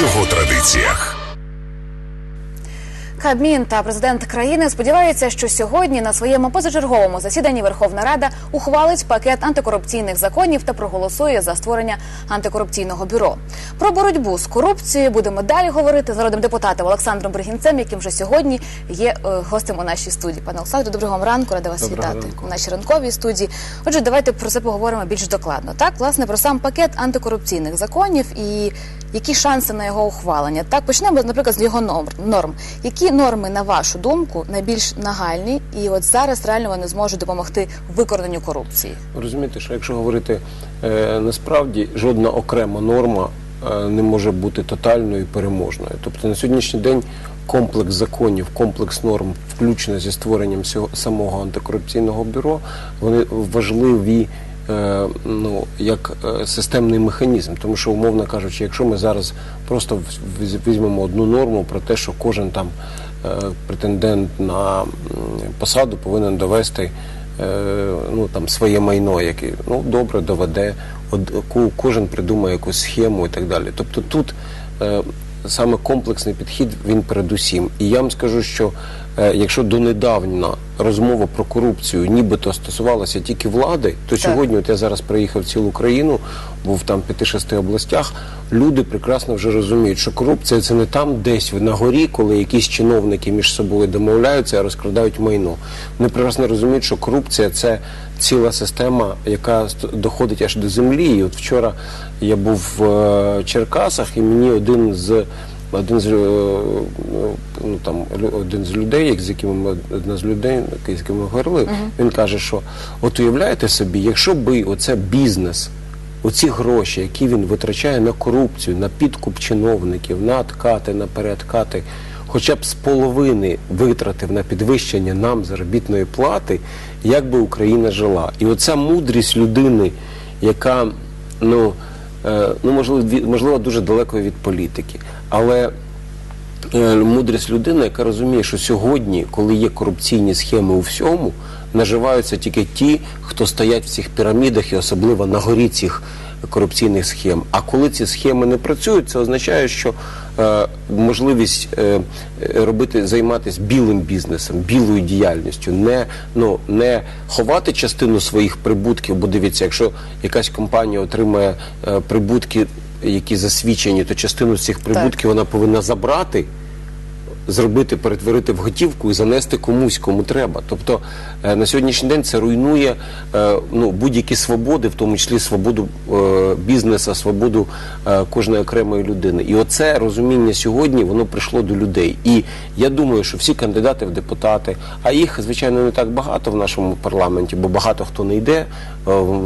його традиціях. Кабмін та президент країни сподіваються, що сьогодні на своєму позачерговому засіданні Верховна Рада ухвалить пакет антикорупційних законів та проголосує за створення антикорупційного бюро. Про боротьбу з корупцією будемо далі говорити з народним депутатом Олександром Бригінцем, яким вже сьогодні є е, гостем у нашій студії. Пане Олександре, доброго вам ранку, рада вас Доброго вітати ранку. у нашій ранковій студії. Отже, давайте про це поговоримо більш докладно. Так, власне, про сам пакет антикорупційних законів і які шанси на його ухвалення. Так, почнемо, наприклад, з його норм. Які норми, на вашу думку, найбільш нагальні, і от зараз реально вони зможуть допомогти в викорененню корупції? Розумієте, що якщо говорити е, насправді, жодна окрема норма е, не може бути тотальною і переможною. Тобто на сьогоднішній день комплекс законів, комплекс норм, включно зі створенням всього самого антикорупційного бюро, вони важливі. Е, Ну, як е, системний механізм, тому що, умовно кажучи, якщо ми зараз просто візьмемо одну норму про те, що кожен там е, претендент на посаду повинен довести ну там своє майно, яке ну добре доведе, кожен придумає якусь схему і так далі. Тобто тут саме комплексний підхід він передусім. І я вам скажу, що якщо донедавна розмова про корупцію нібито стосувалася тільки влади, то сьогодні, от я зараз приїхав в цілу країну, був там в 5-6 областях. Люди прекрасно вже розуміють, що корупція це не там десь на горі, коли якісь чиновники між собою домовляються, а розкрадають майно. Вони прекрасно розуміють, що корупція це ціла система, яка доходить аж до землі. І от вчора я був в е, Черкасах, і мені один з один з е, ну там один з людей, з якими ми одна з людей, з якими ми говорили, він каже, що от уявляєте собі, якщо би оце бізнес. Оці гроші, які він витрачає на корупцію, на підкуп чиновників, на откати, на переоткати, хоча б з половини витратив на підвищення нам заробітної плати, як би Україна жила. І оця мудрість людини, яка ну, ну можливо, можливо дуже далеко від політики, але е, мудрість людини, яка розуміє, що сьогодні, коли є корупційні схеми у всьому, наживаються тільки ті, хто стоять в цих пірамідах і особливо на горі цих корупційних схем. А коли ці схеми не працюють, це означає, що е, можливість е, е, робити займатися білим бізнесом, білою діяльністю, не ну не ховати частину своїх прибутків, бо дивіться, якщо якась компанія отримує е, прибутки, які засвідчені, то частину з цих прибутків вона повинна забрати зробити, перетворити в готівку і занести комусь, кому треба. Тобто е, на сьогоднішній день це руйнує е, ну, будь-які свободи, в тому числі свободу е, бізнесу, свободу кожної окремої людини. І оце розуміння сьогодні воно прийшло до людей. І я думаю, що всі кандидати в депутати, а їх звичайно не так багато в нашому парламенті, бо багато хто не йде,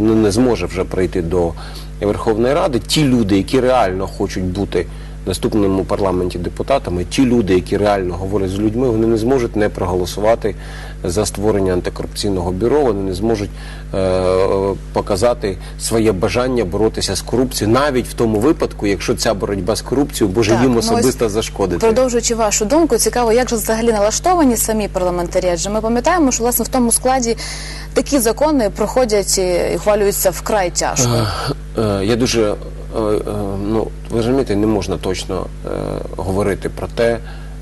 не, не зможе вже прийти до Верховної Ради. Ті люди, які реально хочуть бути наступному парламенті депутатами, ті люди, які реально говорять з людьми, вони не зможуть не проголосувати за створення антикорупційного бюро. Вони не зможуть е, показати своє бажання боротися з корупцією, навіть в тому випадку, якщо ця боротьба з корупцією Так, їм ну особисто зашкодити. Продовжуючи вашу думку, цікаво, як же взагалі налаштовані самі парламентарі? Адже ми пам'ятаємо, що власне в тому складі такі закони проходять і ухвалюються вкрай тяжко. Е, Я дуже е, е, ну ви розумієте, не можна точно е, говорити про те,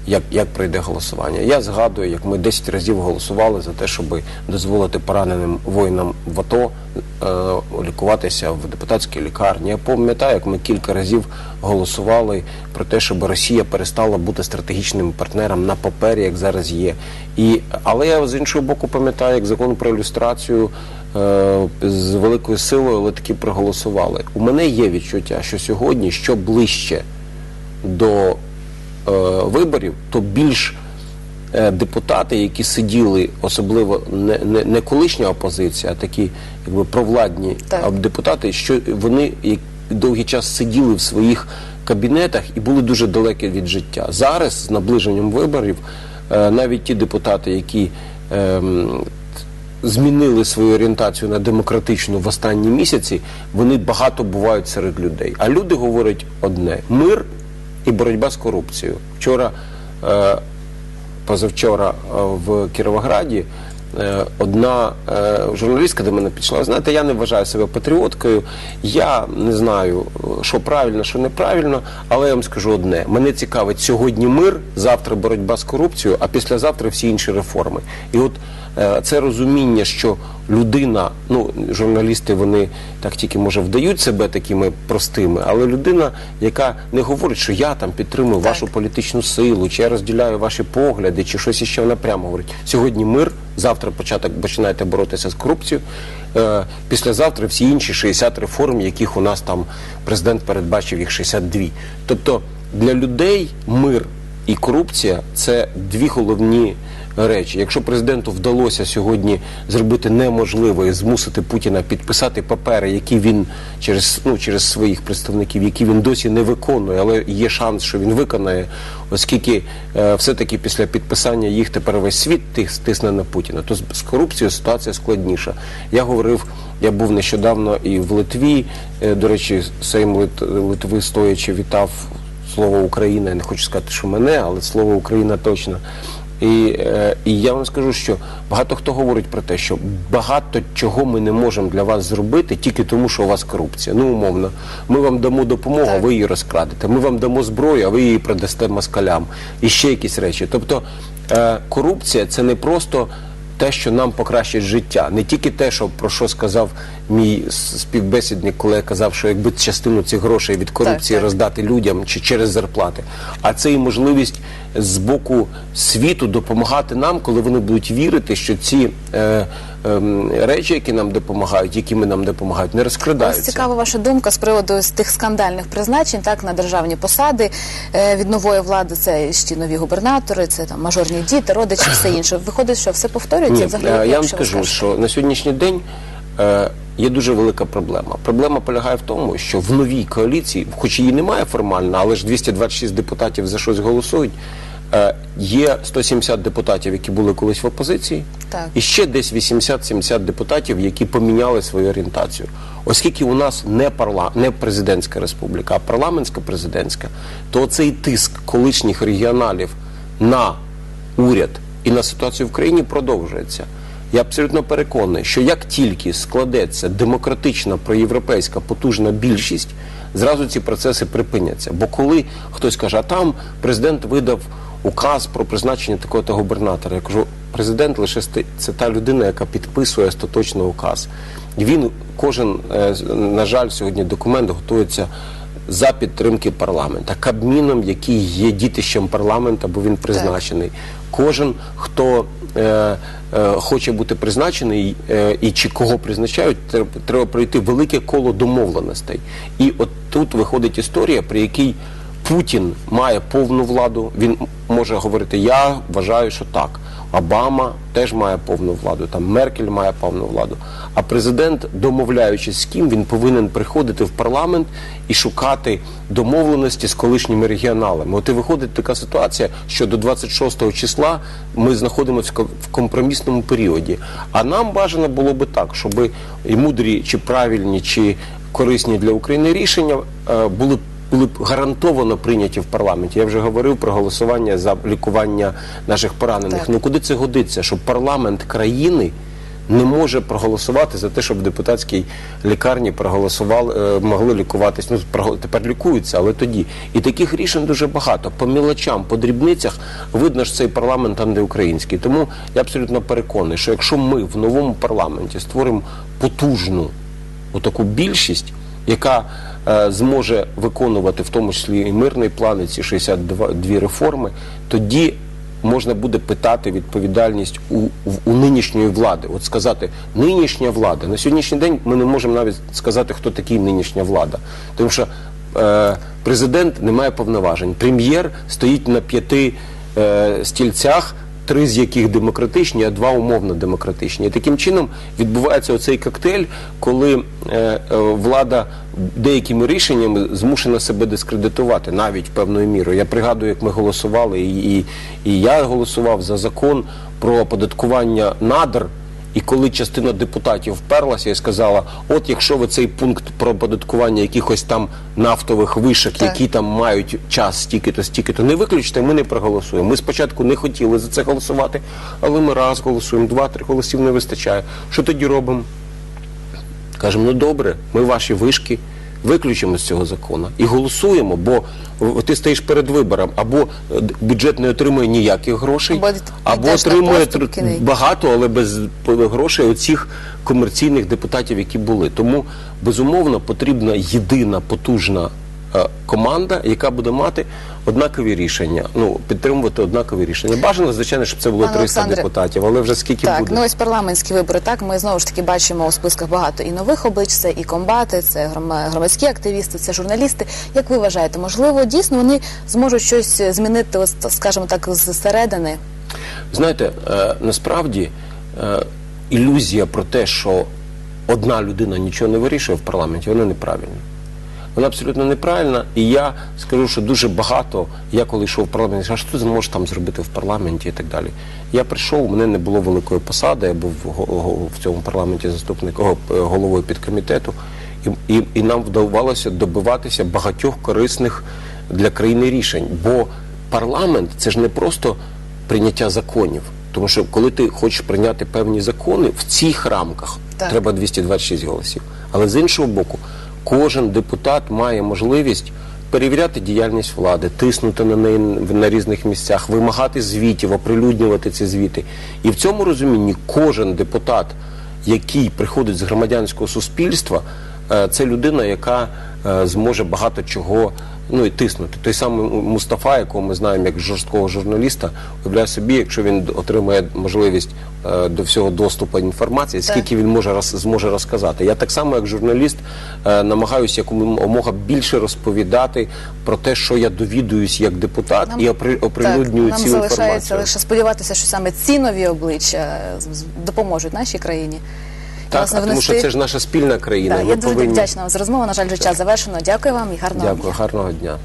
як, як пройде голосування. Я згадую, як ми 10 разів голосували за те, щоб дозволити пораненим воїнам в АТО е, лікуватися в депутатській лікарні. Я пам'ятаю, як ми кілька разів голосували про те, щоб Росія перестала бути стратегічним партнером на папері, як зараз є. І, але я з іншого боку пам'ятаю, як закон про ілюстрацію е, з великою силою, але таки проголосували. У мене є відчуття, що сьогодні, що ближче до е, виборів, то більш е, депутати, які сиділи, особливо не, не, не колишня опозиція, а такі якби провладні Так. депутати, що вони довгий час сиділи в своїх кабінетах і були дуже далекі від життя. Зараз з наближенням виборів е, навіть ті депутати, які ем, змінили свою орієнтацію на демократичну в останні місяці, вони багато бувають серед людей. А люди говорять одне: мир і боротьба з корупцією. Вчора, е, позавчора е, в Кіровограді одна е, журналістка до мене пішла. Знаєте, я не вважаю себе патріоткою. Я не знаю, е, що правильно, що неправильно, але я вам скажу одне: мене цікавить сьогодні мир, завтра боротьба з корупцією, а післязавтра всі інші реформи. І от е, це розуміння, що людина, ну журналісти, вони так тільки може вдають себе такими простими, але людина, яка не говорить, що я там підтримую Так. вашу політичну силу, чи я розділяю ваші погляди, чи щось іще вона прямо говорить. Сьогодні мир, завтра початок починаєте боротися з корупцією. Е, післязавтра всі інші 60 реформ, яких у нас там президент передбачив їх 62. Тобто для людей мир і корупція це дві головні речі. Якщо президенту вдалося сьогодні зробити неможливе і змусити Путіна підписати папери, які він через ну через своїх представників, які він досі не виконує, але є шанс, що він виконає, оскільки е, все-таки після підписання їх тепер весь світ тис- тисне на Путіна. То з, з корупцією ситуація складніша. Я говорив, я був нещодавно і в Литві. Е, до речі, Сейм Лит, Литви стоячи вітав слово Україна. Я не хочу сказати, що мене, але слово Україна точно. І, е, і я вам скажу, що багато хто говорить про те, що багато чого ми не можемо для вас зробити тільки тому, що у вас корупція. Ну, умовно, ми вам дамо допомогу, а ви її розкрадете. Ми вам дамо зброю, а ви її продасте москалям. І ще якісь речі. Тобто е, корупція це не просто те, що нам покращить життя, не тільки те, що про що сказав мій співбесідник, коли я казав, що якби частину цих грошей від корупції так. роздати людям чи через зарплати, а це і можливість з боку світу допомагати нам, коли вони будуть вірити, що ці е, ем, речі, які нам допомагають, які ми нам допомагають, не Ось цікава ваша думка з приводу з тих скандальних призначень, так на державні посади е, від нової влади. Це ще нові губернатори, це там мажорні діти, родичі, все інше. Виходить, що все повторюється. Ні, Взагалі, е, я вам скажу, що на сьогоднішній день е, є дуже велика проблема. Проблема полягає в тому, що в новій коаліції, хоч її немає формально, але ж 226 депутатів за щось голосують. е, Є 170 депутатів, які були колись в опозиції, Так. і ще десь 80-70 депутатів, які поміняли свою орієнтацію. Оскільки у нас не парла не президентська республіка, а парламентська президентська, то цей тиск колишніх регіоналів на уряд і на ситуацію в країні продовжується. Я абсолютно переконаний, що як тільки складеться демократична проєвропейська потужна більшість, зразу ці процеси припиняться. Бо коли хтось каже, а там президент видав указ про призначення такого-то губернатора, я кажу, президент лише це та людина, яка підписує остаточний указ. І він кожен, е, на жаль, сьогодні документ готується за підтримки парламента, кабміном, який є дітищем парламента, бо він призначений. Кожен, хто е, е, хоче бути призначений е, і чи кого призначають, треба, треба пройти велике коло домовленостей. І от тут виходить історія, при якій Путін має повну владу. Він може говорити: Я вважаю, що так. Обама теж має повну владу, там Меркель має повну владу. А президент, домовляючись з ким, він повинен приходити в парламент і шукати домовленості з колишніми регіоналами. От і виходить така ситуація, що до 26 числа ми знаходимося в компромісному періоді. А нам бажано було би так, щоб і мудрі, чи правильні, чи корисні для України рішення е, були були б гарантовано прийняті в парламенті. Я вже говорив про голосування за лікування наших поранених. Так. Ну куди це годиться? Що парламент країни не може проголосувати за те, щоб в депутатській лікарні проголосували, е, могли лікуватись. Ну тепер лікуються, але тоді. І таких рішень дуже багато. По мілочам, по дрібницях видно ж цей парламент антиукраїнський. Тому я абсолютно переконаний, що якщо ми в новому парламенті створимо потужну отаку більшість, яка зможе виконувати в тому числі і мирний план, і ці 62 дві реформи, тоді можна буде питати відповідальність у, у нинішньої влади. От сказати, нинішня влада. На сьогоднішній день ми не можемо навіть сказати, хто такий нинішня влада. Тому що е, президент не має повноважень. Прем'єр стоїть на п'яти е, стільцях три з яких демократичні, а два умовно демократичні. І таким чином відбувається оцей коктейль, коли е, е, влада деякими рішеннями змушена себе дискредитувати навіть певною мірою. Я пригадую, як ми голосували, і, і, і я голосував за закон про оподаткування надр. І коли частина депутатів вперлася і сказала: от якщо ви цей пункт про податкування якихось там нафтових вишок, Так. які там мають час стільки-то, стільки-то, не виключите, ми не проголосуємо. Ми спочатку не хотіли за це голосувати, але ми раз голосуємо, два-три голосів не вистачає. Що тоді робимо? Кажемо, ну добре, ми ваші вишки виключимо з цього закону і голосуємо, бо ти стоїш перед вибором, або е, бюджет не отримує ніяких грошей, Або або отримує багато, але без грошей оцих комерційних депутатів, які були. Тому безумовно потрібна єдина потужна команда, яка буде мати однакові рішення. Ну підтримувати однакові рішення. Бажано, звичайно, щоб це було Пане 300 Олександре, депутатів, але вже скільки Так, буде. ну ось парламентські вибори. Так, ми знову ж таки бачимо у списках багато і нових облич, це і комбати, це громадські активісти, це журналісти. Як ви вважаєте, можливо, дійсно вони зможуть щось змінити, скажімо так, зсередини? Знаєте, е, насправді е, ілюзія про те, що одна людина нічого не вирішує в парламенті, вона неправильна. Вона абсолютно неправильна, і я скажу, що дуже багато. Я коли йшов в парламент, я що ти зможеш там зробити в парламенті і так далі. Я прийшов, у мене не було великої посади, я був в цьому парламенті заступником е, головою підкомітету, і, і, і нам вдавалося добиватися багатьох корисних для країни рішень. Бо парламент це ж не просто прийняття законів. Тому що коли ти хочеш прийняти певні закони в цих рамках, Так. треба 226 голосів. Але з іншого боку, кожен депутат має можливість перевіряти діяльність влади, тиснути на неї на різних місцях, вимагати звітів, оприлюднювати ці звіти. І в цьому розумінні кожен депутат, який приходить з громадянського суспільства, е, це людина, яка е, зможе багато чого ну і тиснути. Той самий Мустафа, якого ми знаємо як жорсткого журналіста, уявляє собі, якщо він отримає можливість до всього доступу інформації, скільки він може роз, зможе розказати. Я так само, як журналіст, е, намагаюся якомога більше розповідати про те, що я довідуюсь як депутат, і опри, оприлюднюю так, цю нам залишається лише сподіватися, що саме ці нові обличчя з- допоможуть нашій країні. Так, власне, а тому що це ж наша спільна країна. Да, я дуже повинні... вдячна вам за розмову. На жаль, вже час завершено. Дякую вам і гарного дня. Дякую, гарного дня.